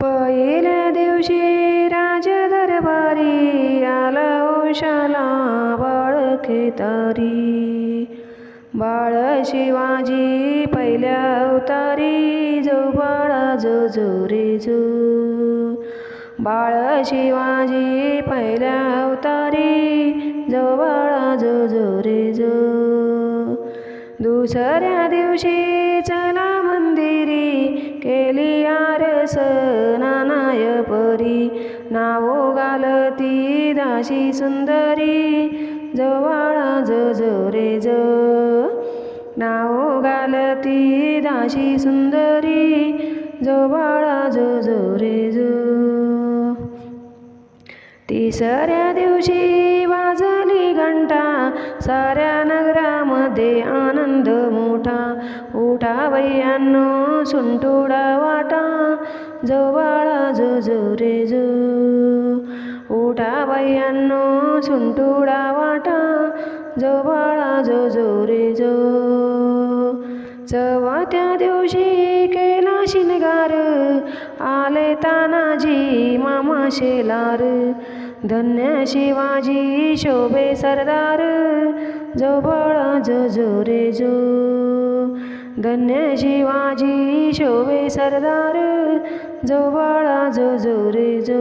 पहिल्या दिवशी राज दरबारी आला ओशाला बाळके तारी. बाळ शिवाजी पहिल्या अवतारी जो बाळा जो जो. रे जो बाळ शिवाजी पहिल्या अवतारी जो बाळा जो जो रे जो. दुसऱ्या दिवशी आरस नानाय परी नावो गालती दाशी सुंदरी जवाळा ज जो. रे ज नावो गालती दाशी सुंदरी जवाळा ज जो. रे ज तिसऱ्या दिवशी वाजली घंटा साऱ्या नगरामध्ये आनंद मोठा. उठा वैयांनो सुंटोडा वाटा जो बाळा जो. जो रे जो उठा वैयांनो सुंटोडा वाटा जो बाळा जो. जो रे जो चवथ्या दिवशी केला शिनगार आले तानाजी मामा शेलार धन्य शिवाजी शोभे सरदार जो बळा जो जो रे जो. धन्य शिवाजी शोभे सरदार जो बाळा जो जो. रे जो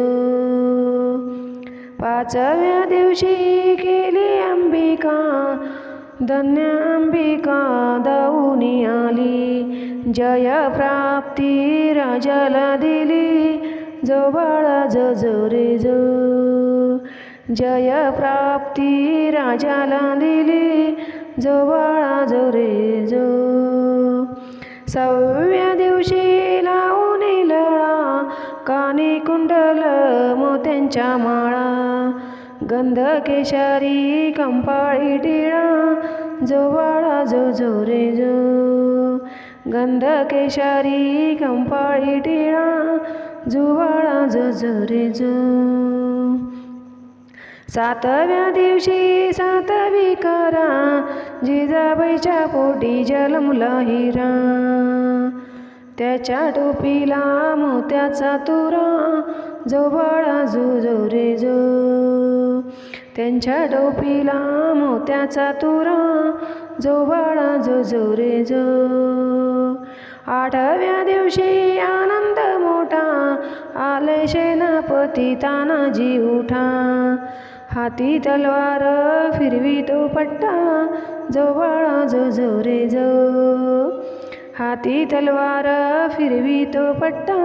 पाचव्या दिवशी केली अंबिका धन्य अंबिका दाऊनी आली. जय प्राप्ती राजाला दिली जो बाळा जो जो. रे जो जय प्राप्ती राजाला दिली जो बाळा जो रे जो. सव्या दिवशी लावून लळा. कानी कुंडल मोत्यांच्या माळा. गंध केशारी कंपाळी टिळा. जोबाळा जो जो रे जो. गंध केशारी कंपाळी टिळा. जो जो जो रे जो. सातव्या दिवशी सातवी करा जिजाबाईच्या पोटी जलमला हिरा. त्याच्या टोपीला मोत्याचा तुरा जो बाळा जो जो रे जो. त्यांच्या टोपीला मोत्याचा तुरा जो बाळा जो जो रे जो. आठव्या दिवशी आनंद मोठा आले सेनापती तानाजी उठा. हाती तलवार फिरवी तो पट्टा जो बाळा जो जो रे जो हाती तलवार फिरवी तो पट्टा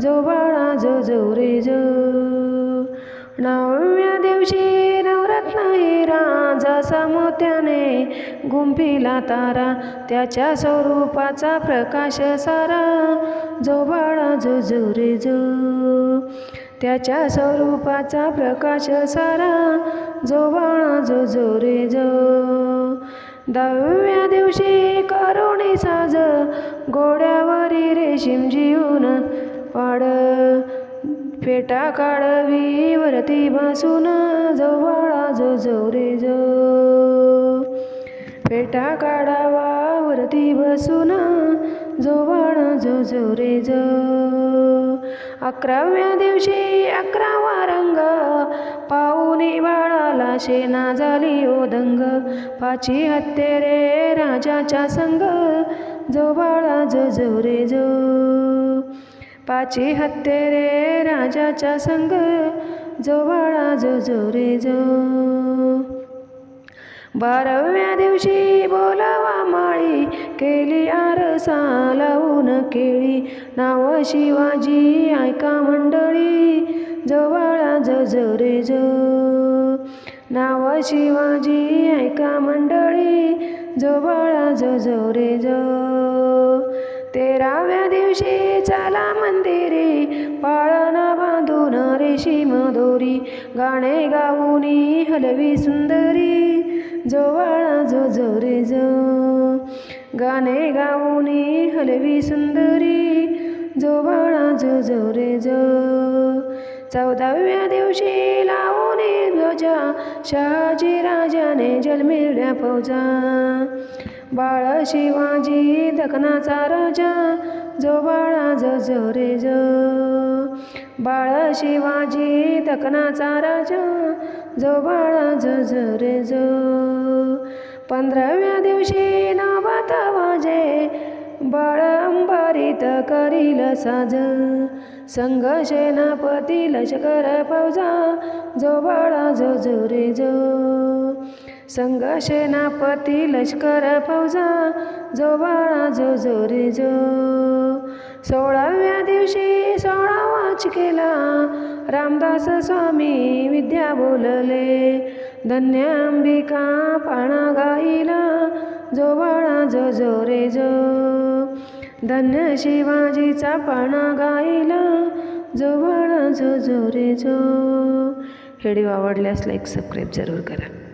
जो बाळा जो जो रे जो नवव्या दिवशी नवरत्न हिरा मोत्याने गुंफीला तारा त्याच्या स्वरूपाचा प्रकाश सारा जो बाळा जो जो रे जो त्याच्या स्वरूपाचा प्रकाश सारा जो बाळा जो जो रे जो दहाव्या दिवशी करुणी साज गोड्यावरी रेशीम जीवन वाड फेटा काढवी वरती बसून जो बाळा जो जो रे जो फेटा काढावा वरती बसून जो बाळा जो जो रे जो अकराव्या दिवशी अकरावा रंग. पाऊनी बाळाला शेना झाली ओदंग पाची हत्तेरे राजाच्या संग. जो बाळा जो जो रे जो. पाची हत्तेरे राजाच्या संग. जो बाळा जो जो रे जो. बाराव्या दिवशी बोलावा माळी केली आरसा लावून केळी. नाव शिवाजी ऐका मंडळी जवळा जजरे ज. नाव शिवाजी ऐका मंडळी जवळा जजरे ज. तेराव्या दिवशी चला मंदिरी पाळणा बांधून रेशीम दोरी गाणे गाऊनी हलवी सुंदरी. जो बाळा जो जो रे जो. गाणे गाऊनी हलवी सुंदरी. जो बाळा जो जो रे जो. चौदाव्या दिवशी लावून ध्वजा. शहाजी राजाने जलमिळ्या फौजा. बाळ शिवाजी दखनाचा राजा. जो बाळा जो जो रे जो. बाळ शिवाजी दखनाचा राजा जो बाळ जो जो. रे पंधराव्या दिवशी नावात वाजे बाळ अंबारीत करील साज. संघ सेनापती लष्कर फौजा जो बाळा जो जो रे जो. संघ सेनापती लष्कर फौजा जो बाळा जो जो रे जो. सोळाव्या दिवशी सोळा वाच केला. रामदास स्वामी विद्या बोलले धन्य अंबिका पाणा गाईला जो बाळा जो जो रे जो. धन्य शिवाजीचा पाणा गाईला जो बाळा जो. जो रे जो व्हिडिओ आवडल्यास लाईक सबस्क्राईब जरूर करा.